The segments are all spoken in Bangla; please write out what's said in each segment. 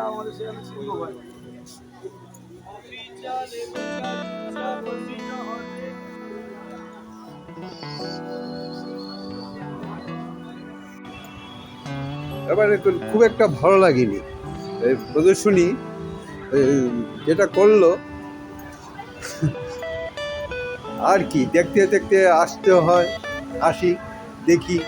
এটা আমাদের সেখানে ভাই। এবারে খুব একটা ভালো লাগেনি। প্রদর্শনী যেটা করল, আর কি, দেখতে দেখতে আসতে হয়, আসি, দেখি।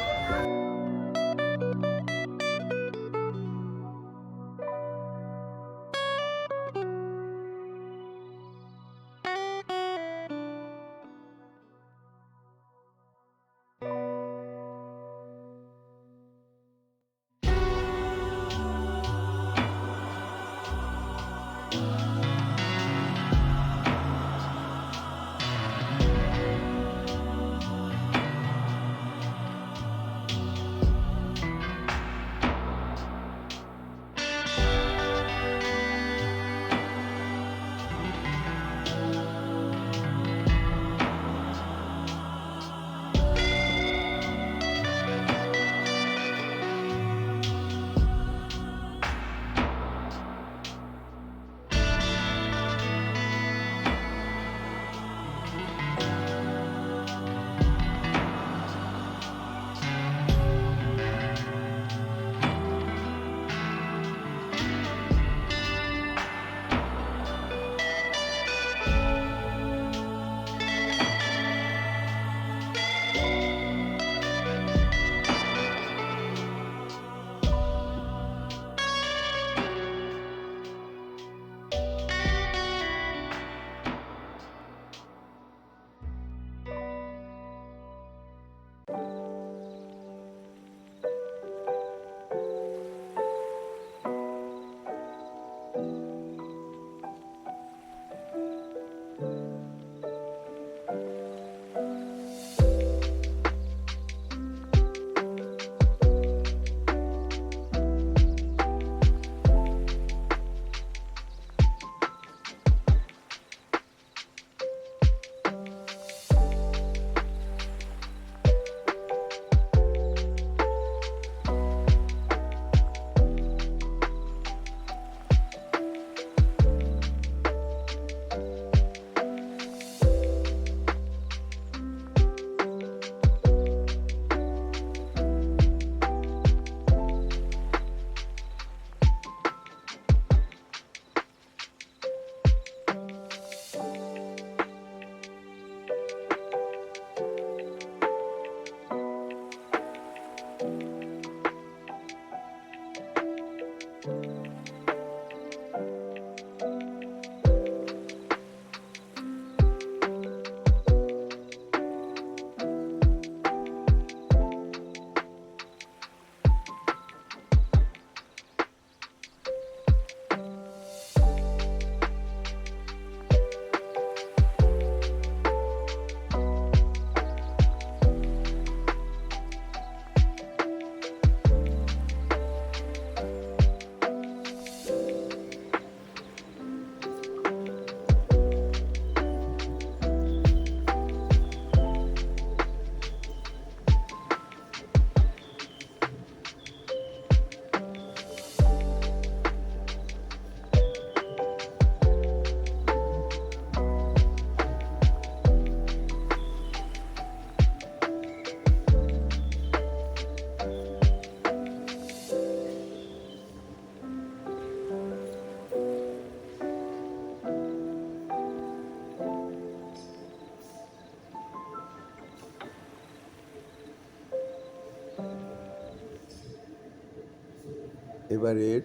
এবারের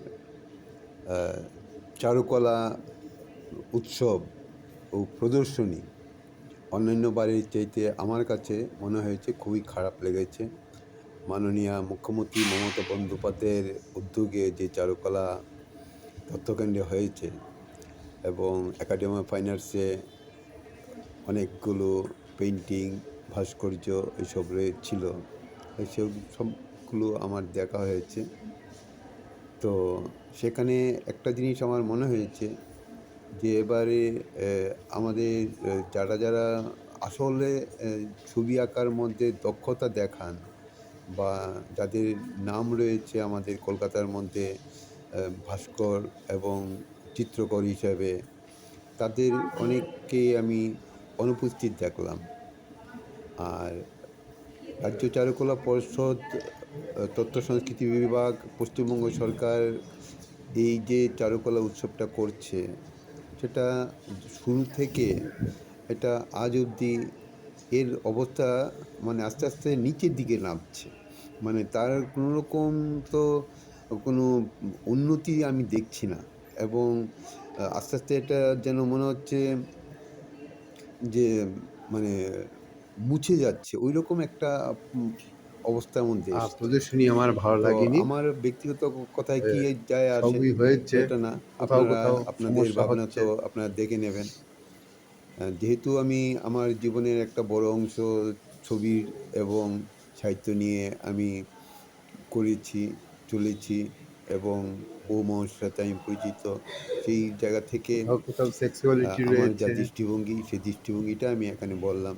চারুকলা উৎসব ও প্রদর্শনী অন্যান্য বারের চাইতে আমার কাছে মনে হয়েছে খুবই খারাপ লেগেছে। মাননীয় মুখ্যমন্ত্রী মমতা বন্দ্যোপাধ্যায়ের উদ্যোগে যে চারুকলা তথ্যকেন্দ্র হয়েছে এবং একাডেমি অফ ফাইন আর্টসে অনেকগুলো পেন্টিং ভাস্কর্য এসব ছিল সবগুলো আমার দেখা হয়েছে। তো সেখানে একটা জিনিস আমার মনে হয়েছে যে এবারে আমাদের যারা যারা আসলে ছবি আঁকার মধ্যে দক্ষতা দেখান বা যাদের নাম রয়েছে আমাদের কলকাতার মধ্যে ভাস্কর এবং চিত্রকর হিসাবে, তাদের অনেককে আমি অনুপস্থিত দেখলাম। আর রাজ্য চারুকলা পর্ষদ তথ্য সংস্কৃতি বিভাগ, পশ্চিমবঙ্গ সরকার এই যে চারুকলা উৎসবটা করছে, সেটা শুরু থেকে এটা আজ অবধি এর অবস্থা মানে আস্তে আস্তে নিচের দিকে নামছে। মানে তার কোনো রকম তো কোনো উন্নতি আমি দেখছি না এবং আস্তে আস্তে এটা যেন মনে হচ্ছে যে মানে মুছে যাচ্ছে। ওই রকম একটা অবস্থার মধ্যে আহ, এসছে। প্রদর্শনী আমার ভালো লাগেনি। আমার ব্যক্তিগত কথায় কি যায় আসে সবই হয়েছে। এটা না। আপনারা আপনাদের ভাবনা তো আপনারা দেখে নেবেন। যেহেতু আমি আমার জীবনের একটা বড় অংশ ছবির এবং সাহিত্য নিয়ে আমি করেছি চলেছি এবং ও মানুষের সাথে আমি পরিচিত সেই জায়গা থেকে আমার যা দৃষ্টিভঙ্গি সেই দৃষ্টিভঙ্গিটা আমি এখানে বললাম।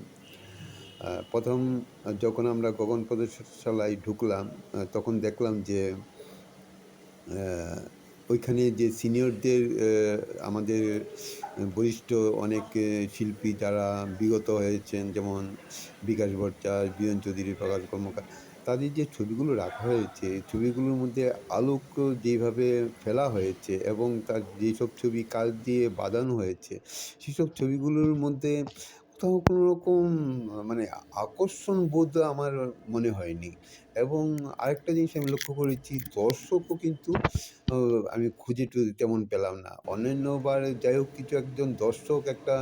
প্রথম যখন আমরা গগন প্রদর্শনশালায় ঢুকলাম তখন দেখলাম যে ওইখানে যে সিনিয়রদের আমাদের বরিষ্ঠ অনেক শিল্পী যারা বিগত হয়েছেন, যেমন বিকাশ ভট্টাচার্য বিয়ন চৌধুরী, প্রকাশ কর্মকার, তাদের যে ছবিগুলো রাখা হয়েছে ছবিগুলোর মধ্যে আলোক যেইভাবে ফেলা হয়েছে এবং তার যেসব ছবি কাজ দিয়ে বাঁধানো হয়েছে, সেসব ছবিগুলোর মধ্যে কোথাও কোনো রকম মানে আকর্ষণ বোধ আমার মনে হয়নি। এবং আরেকটা জিনিস আমি লক্ষ্য করেছি, দর্শকও কিন্তু আমি খুঁজে টুজে তেমন পেলাম না। অন্যান্যবার যাই হোক, কিছু একজন দর্শক একটা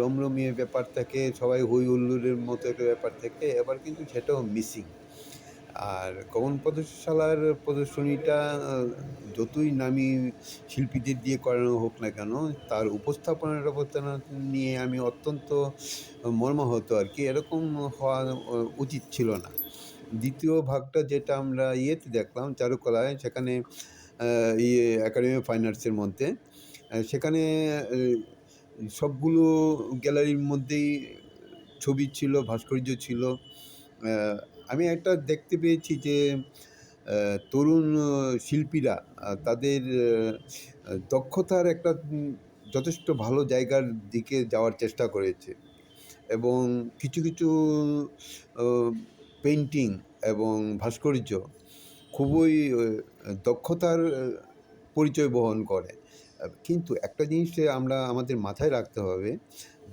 রমরমিয়ে ব্যাপার থাকে, সবাই হই হুল্লোড়ের মতো একটা ব্যাপার থাকে, এবার কিন্তু সেটাও মিসিং আর গগন প্রদর্শনশালার প্রদর্শনীটা যতই নামি শিল্পীদের দিয়ে করানো হোক না কেন, তার উপস্থাপনার অবস্থান নিয়ে আমি অত্যন্ত মর্মাহত আর কি। এরকম হওয়া উচিত ছিল না। দ্বিতীয় ভাগটা যেটা আমরা ইয়েতে দেখলাম, চারুকলায়, সেখানে ইয়ে একাডেমি অফ ফাইন আর্টসের মধ্যে। সেখানে সবগুলো গ্যালারির মধ্যেই ছবি ছিল, ভাস্কর্য ছিল। আমি একটা দেখতে পেয়েছি যে তরুণ শিল্পীরা তাদের দক্ষতার একটা যথেষ্ট ভালো জায়গার দিকে যাওয়ার চেষ্টা করেছে। এবং কিছু কিছু পেন্টিং এবং ভাস্কর্য খুবই দক্ষতার পরিচয় বহন করে। কিন্তু একটা জিনিস আমরা আমাদের মাথায় রাখতে হবে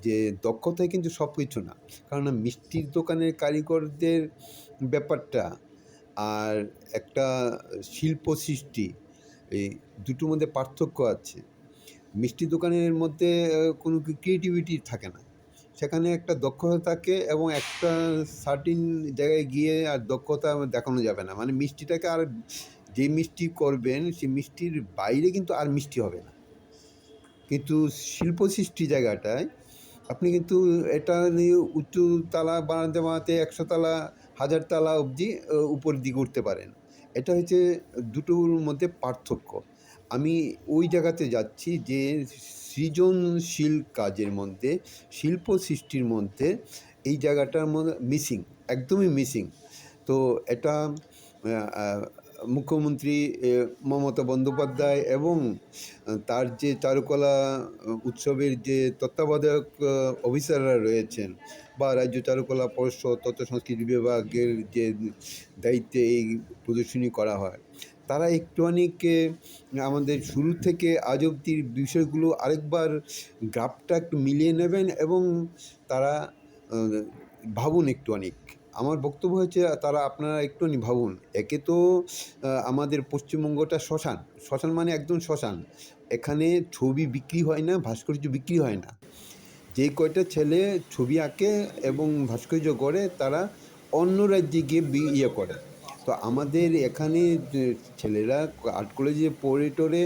যে দক্ষতাই কিন্তু সব কিছু না। কারণ মিষ্টির দোকানের কারিগরদের ব্যাপারটা আর একটা শিল্প সৃষ্টি, এই দুটোর মধ্যে পার্থক্য আছে। মিষ্টি দোকানের মধ্যে কোনো ক্রিয়েটিভিটি থাকে না। সেখানে একটা দক্ষতা থাকে এবং একটা সার্টিন জায়গায় গিয়ে আর দক্ষতা দেখানো যাবে না। মানে মিষ্টিটাকে আর যে মিষ্টি করবেন সেই মিষ্টির বাইরে কিন্তু আর মিষ্টি হবে না। কিন্তু শিল্প সৃষ্টি জায়গাটায় আপনি কিন্তু এটা নিয়ে উঁচু তালা বানাতে বানাতে একশো তালা, হাজার তালা অবধি উপর দিকে উঠতে পারেন। এটা হচ্ছে দুটোর মধ্যে পার্থক্য। আমি ওই জায়গাতে যাচ্ছি যে সৃজনশীল কাজের মধ্যে, শিল্প সৃষ্টির মধ্যে এই জায়গাটার মধ্যে মিসিং একদমই মিসিং তো এটা মুখ্যমন্ত্রী মমতা বন্দ্যোপাধ্যায় এবং তার যে চারুকলা উৎসবের যে তত্ত্বাবধায়ক অফিসাররা রয়েছেন বা রাজ্য চারুকলা পর্ষদ, তথ্য সংস্কৃতি বিভাগের যে দায়িত্বে এই প্রদর্শনী করা হয়, তারা একটুখানিকে আমাদের শুরু থেকে আজ অব্দির বিষয়গুলো আরেকবার গ্রাফটা একটু মিলিয়ে নেবেন এবং তারা ভাবুন একটুখানি আমার বক্তব্য হচ্ছে তারা আপনারা একটুখানি ভাবুন একে তো আমাদের পশ্চিমবঙ্গটা শ্মশান। শ্মশান মানে একদম শ্মশান। এখানে ছবি বিক্রি হয় না ভাস্কর্য বিক্রি হয় না। যে কয়টা ছেলে ছবি আঁকে এবং ভাস্কর্য করে তারা অন্য রাজ্যে গিয়ে ইয়ে করে। তো আমাদের এখানে ছেলেরা আর্ট কলেজে পড়ে টড়ে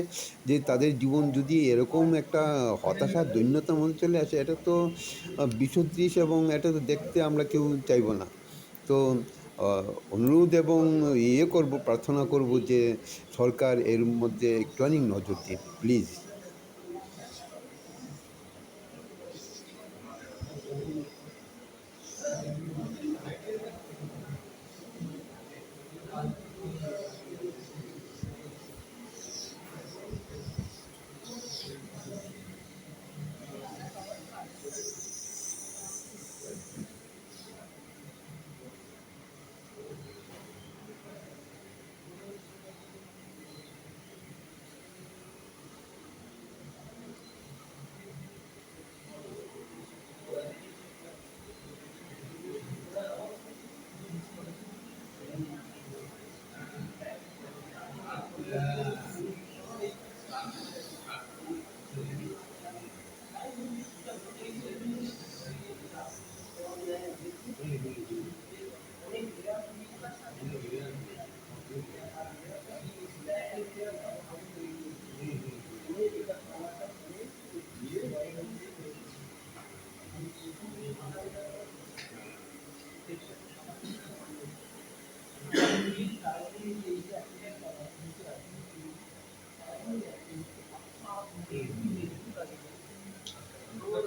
যে তাদের জীবন যদি এরকম একটা হতাশা দৈন্যতার মধ্যে চলে আসে এটা তো আহ, বিসদৃশ এবং এটা তো দেখতে আমরা কেউ চাইব না। তো অনুরোধ এবং ইয়ে করব, প্রার্থনা করব যে সরকার এর মধ্যে একটুখানি নজর দিন প্লিজ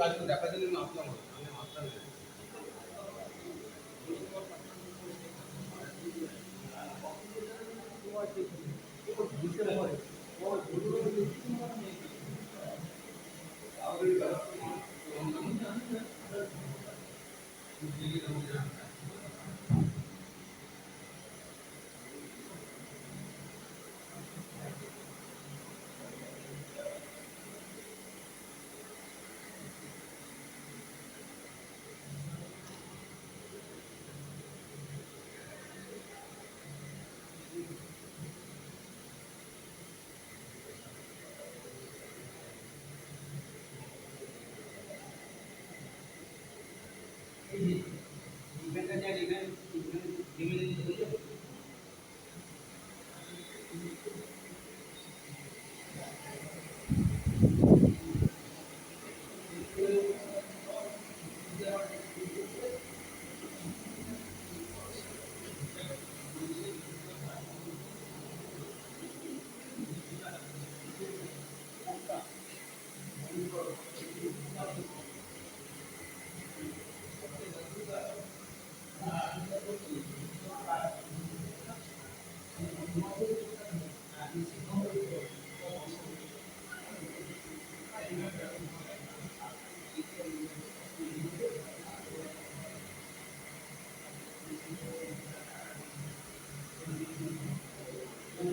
কাজগুলো দেখার জন্য আমি আসলাম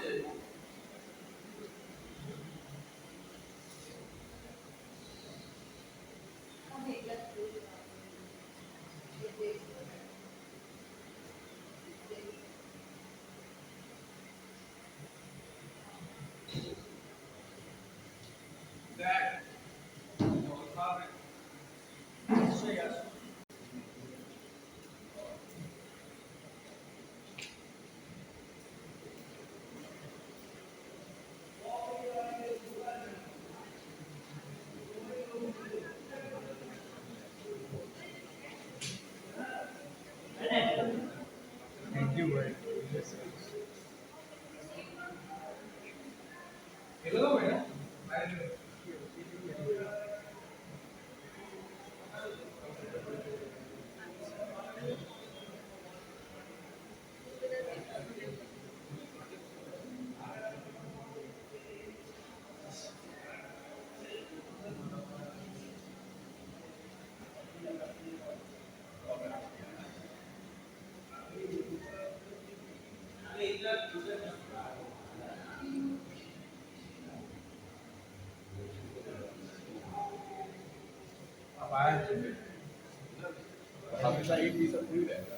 Yeah. I you need to do that.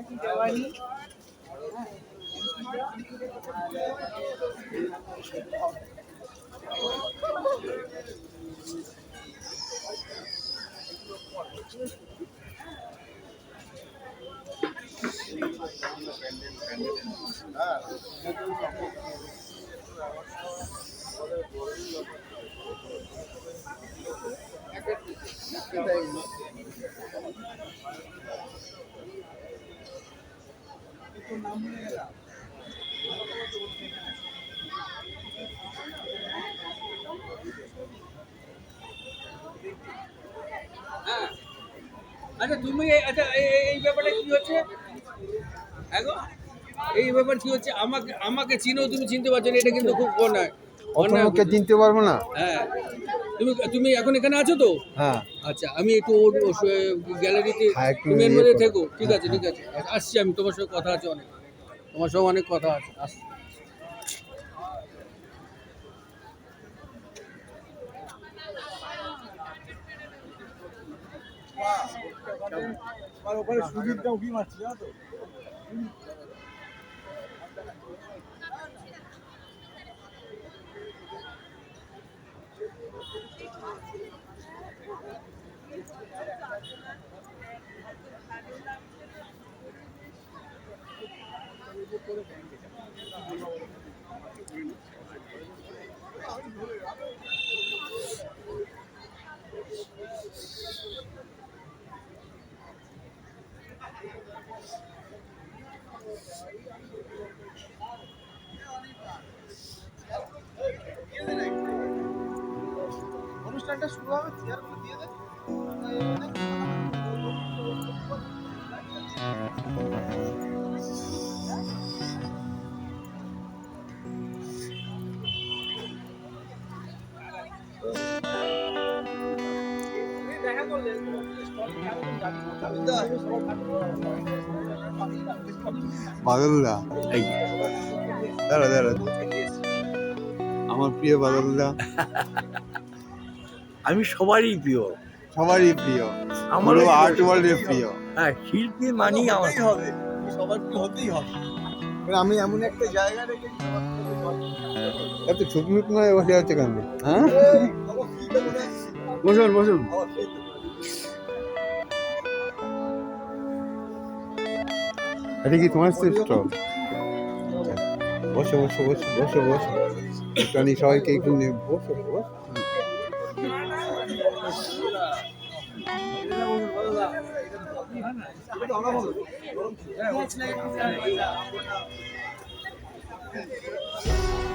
কি দেওয়ানি হ্যাঁ ব্যাপার কি হচ্ছে? আমাকে আমাকে চিনো তুমি চিনতে পারছ না এটা কিন্তু খুব অন্যায়। অন্যায় চিনতে পারব না। হ্যাঁ। তুমি তুমি এখন এখানে আছো তো? হ্যাঁ। আচ্ছা আমি একটু ওর গ্যালারিতে হ্যাঁ, তুমি এর ইয়ে মধ্যে থেকো। ঠিক আছে ঠিক আছে। আসছি আমি তোমার সঙ্গে কথা আছে অনেক। তোমার সঙ্গে অনেক কথা আছে। আসছি। ওখানে সুজিতটা উকি মারছে জানো তো? অনুষ্ঠানটা শুরু হবে চেয়ারগুলো দিয়ে দে বাদলদা এই। দাঁড়া দাঁড়া। আমার প্রিয় বাদলদা আমি সবারই প্রিয়। সবারই প্রিয়। প্রিয়। আর্ট ওয়ার্ল্ডের প্রিয়। হ্যাঁ শিল্পী মানি আমার। হবে। সবার কি হতেই হবে? আমি এমন একটা জায়গা রেখেছি এত ছুট মুট নয় বসে আছে কেন? হ্যাঁ? বসুন বসুন। এটা কি তোমার শ্রেষ্ঠ বসো, বসে, বসো বসো, বসে প্রাণী সবাইকে একটু নিয়ে বসো Thank.